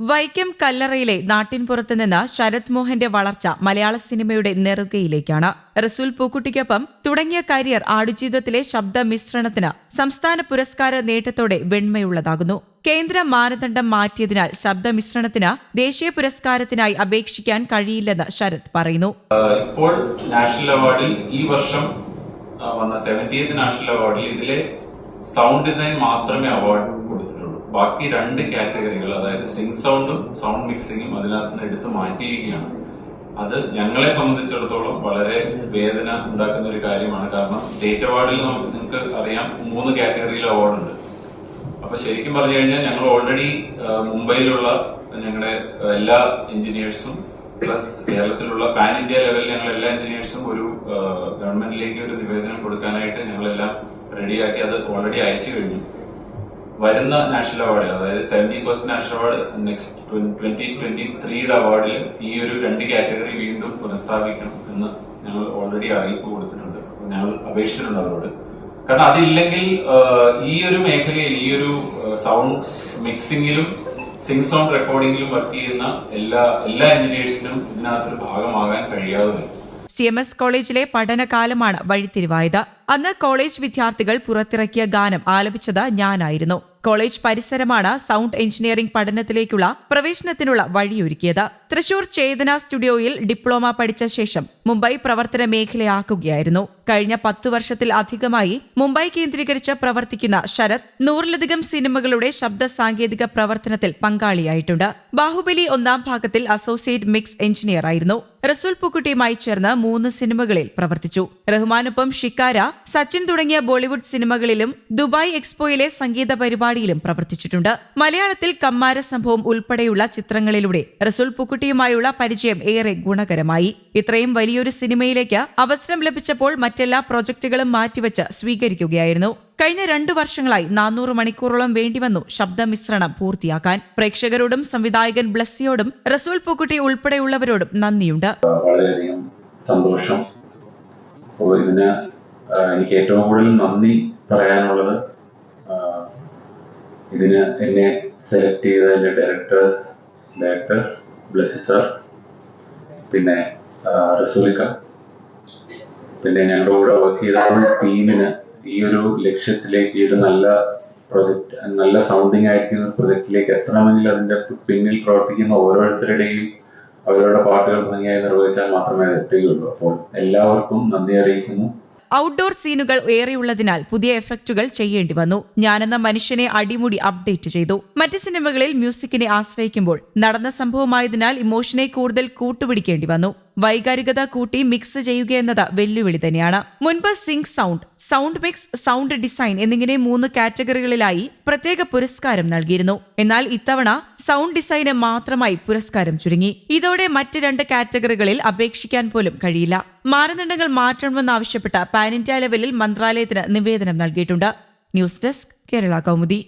വൈക്കം കല്ലറയിലെ നാട്ടിൻപുറത്ത് നിന്ന് ശരത് മോഹന്റെ വളർച്ച മലയാള സിനിമയുടെ നെറുകയിലേക്കാണ്. റസൂൽ പൂക്കുട്ടിക്കൊപ്പം തുടങ്ങിയ കരിയർ ആടുജീവിതത്തിലെ ശബ്ദ മിശ്രണത്തിന് സംസ്ഥാന പുരസ്കാര നേട്ടത്തോടെ വെണ്മയുള്ളതാകുന്നു. കേന്ദ്ര മാനദണ്ഡം മാറ്റിയതിനാൽ ശബ്ദ മിശ്രണത്തിന് ദേശീയ പുരസ്കാരത്തിനായി അപേക്ഷിക്കാൻ കഴിയില്ലെന്ന് ശരത് പറയുന്നു. ഇപ്പോൾ നാഷണൽ അവാർഡിൽ ഈ വർഷം വന്ന സെവന്റീത്ത് നാഷണൽ അവാർഡിൽ ഇതിലെ സൗണ്ട് ഡിസൈൻ മാത്രമേ അവാർഡ് ബാക്കി രണ്ട് കാറ്റഗറികൾ അതായത് സിങ് സൗണ്ടും സൗണ്ട് മിക്സിങ്ങും അതിനകത്ത് നിന്ന് എടുത്ത് മാറ്റിയിരിക്കുകയാണ്. അത് ഞങ്ങളെ സംബന്ധിച്ചിടത്തോളം വളരെ വേദന ഉണ്ടാക്കുന്ന ഒരു കാര്യമാണ്. കാരണം സ്റ്റേറ്റ് അവാർഡിൽ നിങ്ങൾക്ക് അറിയാം മൂന്ന് കാറ്റഗറിയിൽ അവാർഡ് ഉണ്ട്. അപ്പൊ ശരിക്കും പറഞ്ഞു കഴിഞ്ഞാൽ ഞങ്ങൾ ഓൾറെഡി മുംബൈയിലുള്ള ഞങ്ങളുടെ എല്ലാ എഞ്ചിനീയേഴ്സും പ്ലസ് കേരളത്തിലുള്ള പാൻ ഇന്ത്യ ലെവലിൽ ഞങ്ങൾ എല്ലാ എഞ്ചിനീയേഴ്സും ഒരു ഗവൺമെന്റിലേക്ക് ഒരു നിവേദനം കൊടുക്കാനായിട്ട് ഞങ്ങളെല്ലാം റെഡിയാക്കി അത് ഓൾറെഡി അയച്ചു കഴിഞ്ഞു. വരുന്ന നാഷണൽ അവാർഡ് അതായത് seventy first national award next twenty twenty ത്രീയുടെ അവാർഡിൽ ഈ ഒരു രണ്ട് കാറ്റഗറി വീണ്ടും പുനഃസ്ഥാപിക്കണം എന്ന് ഞങ്ങൾ ഓൾറെഡി അറിയിപ്പ് കൊടുത്തിട്ടുണ്ട്. ഞങ്ങൾ അപേക്ഷിച്ചിട്ടുണ്ട് അവരോട്. കാരണം അതില്ലെങ്കിൽ ഈ ഒരു മേഖലയിൽ ഈ ഒരു സൗണ്ട് മിക്സിംഗിലും സിംഗ് സൗണ്ട് റെക്കോർഡിംഗിലും വർക്ക് ചെയ്യുന്ന എല്ലാ എല്ലാ എഞ്ചിനീയേഴ്സിനും ഇതിനകത്തൊരു ഭാഗമാകാൻ കഴിയാതെ വരും സി എം എസ് കോളേജിലെ പഠനകാലമാണ് വഴിത്തിരിവായത്. അന്ന് കോളേജ് വിദ്യാർത്ഥികൾ പുറത്തിറക്കിയ ഗാനം ആലപിച്ചത് ഞാനായിരുന്നു. കോളേജ് പരിസരമാണ് സൗണ്ട് എഞ്ചിനീയറിംഗ് പഠനത്തിലേക്കുള്ള പ്രവേശനത്തിനുള്ള വഴിയൊരുക്കിയത് തൃശൂർ ചേതന സ്റ്റുഡിയോയിൽ ഡിപ്ലോമ പഠിച്ച ശേഷം മുംബൈ പ്രവർത്തന മേഖലയാക്കുകയായിരുന്നു. കഴിഞ്ഞ പത്തു വർഷത്തിൽ അധികമായി മുംബൈ കേന്ദ്രീകരിച്ച് പ്രവർത്തിക്കുന്ന ശരത് നൂറിലധികം സിനിമകളുടെ ശബ്ദ സാങ്കേതിക പ്രവർത്തനത്തിൽ പങ്കാളിയായിട്ടുണ്ട്. ബാഹുബലി ഒന്നാം ഭാഗത്തിൽ അസോസിയേറ്റ് മിക്സ് എഞ്ചിനീയർ ആയിരുന്നു. റസൂൽ പുക്കുട്ടിയുമായി ചേർന്ന് മൂന്ന് സിനിമകളിൽ പ്രവർത്തിച്ചു. റഹ്മാനൊപ്പം ഷിക്കാര സച്ചിൻ തുടങ്ങിയ ബോളിവുഡ് സിനിമകളിലും ദുബായ് എക്സ്പോയിലെ സംഗീത പരിപാടിയിലും പ്രവർത്തിച്ചിട്ടുണ്ട്. മലയാളത്തിൽ കമ്മാര സംഭവം ഉൾപ്പെടെയുള്ള ചിത്രങ്ങളിലൂടെ റസൂൽ പുക്കുട്ടിയുമായുള്ള പരിചയം ഏറെ ഗുണകരമായി. ഇത്രയും വലിയൊരു സിനിമയിലേക്ക് അവസരം ലഭിച്ചപ്പോൾ മറ്റെല്ലാ പ്രൊജക്ടുകളും മാറ്റിവെച്ച് സ്വീകരിക്കുകയായിരുന്നു. കഴിഞ്ഞ രണ്ടു വർഷങ്ങളായി നാനൂറ് മണിക്കൂറോളം വേണ്ടിവന്നു ശബ്ദമിശ്രണം പൂർത്തിയാക്കാൻ. പ്രേക്ഷകരോടും സംവിധായകൻ ബ്ലസ്സിയോടും റസൂൽ പൂക്കുട്ടി ഉൾപ്പെടെയുള്ളവരോടും നന്ദിയുണ്ട്. സന്തോഷം. ഇതിന് എനിക്ക് ഏറ്റവും കൂടുതൽ നന്ദി പറയാനുള്ളത് ഇതിന് എന്നെ സെലക്ട് ചെയ്ത എന്റെ ഡയറക്ടേഴ്സ് ഡയറക്ടർ ബ്ലസ്സി സർ പിന്നെ റസൂലിക്ക. പിന്നെ ഞങ്ങളുടെ കൂടെ വർക്ക് ചെയ്ത ടീമിന് ഈ ഒരു ലക്ഷ്യത്തിലേക്ക് ഈ ഒരു നല്ല പ്രൊജക്ട് നല്ല സൗണ്ടിങ് ആയിരിക്കുന്ന പ്രൊജക്റ്റിലേക്ക് എത്തണമെങ്കിൽ അതിന്റെ പിന്നിൽ പ്രവർത്തിക്കുന്ന ഓരോരുത്തരുടെയും അവരുടെ പാട്ടുകൾ ഭംഗിയായി നിർവഹിച്ചാൽ മാത്രമേ അത് എത്തുകയുള്ളൂ. അപ്പോൾ എല്ലാവർക്കും നന്ദി അറിയിക്കുന്നു. ഔട്ട്ഡോർ സീനുകൾ ഏറെയുള്ളതിനാൽ പുതിയ എഫക്റ്റുകൾ ചെയ്യേണ്ടി വന്നു. ഞാനെന്ന മനുഷ്യനെ അടിമുടി അപ്ഡേറ്റ് ചെയ്തു. മറ്റ് സിനിമകളിൽ മ്യൂസിക്കിനെ ആശ്രയിക്കുമ്പോൾ നടന്ന സംഭവമായതിനാൽ ഇമോഷനെ കൂടുതൽ കൂട്ടുപിടിക്കേണ്ടി വന്നു. വൈകാരികത കൂട്ടി മിക്സ് ചെയ്യുക എന്നത് വെല്ലുവിളി തന്നെയാണ്. മുൻപ് sync sound sound mix sound design എന്നിങ്ങനെ മൂന്ന് കാറ്റഗറികളിലായി പ്രത്യേക പുരസ്കാരം നൽകിയിരുന്നു. എന്നാൽ ഇത്തവണ സൗണ്ട് ഡിസൈന് മാത്രമായി പുരസ്കാരം ചുരുങ്ങി. ഇതോടെ മറ്റ് രണ്ട് കാറ്റഗറികളിൽ അപേക്ഷിക്കാൻ പോലും കഴിയില്ല. മാനദണ്ഡങ്ങൾ മാറ്റണമെന്നാവശ്യപ്പെട്ട പാൻ ഇന്ത്യ ലെവലിൽ മന്ത്രാലയത്തിന് നിവേദനം നൽകിയിട്ടുണ്ട്. News desk Kerala Kaumudi.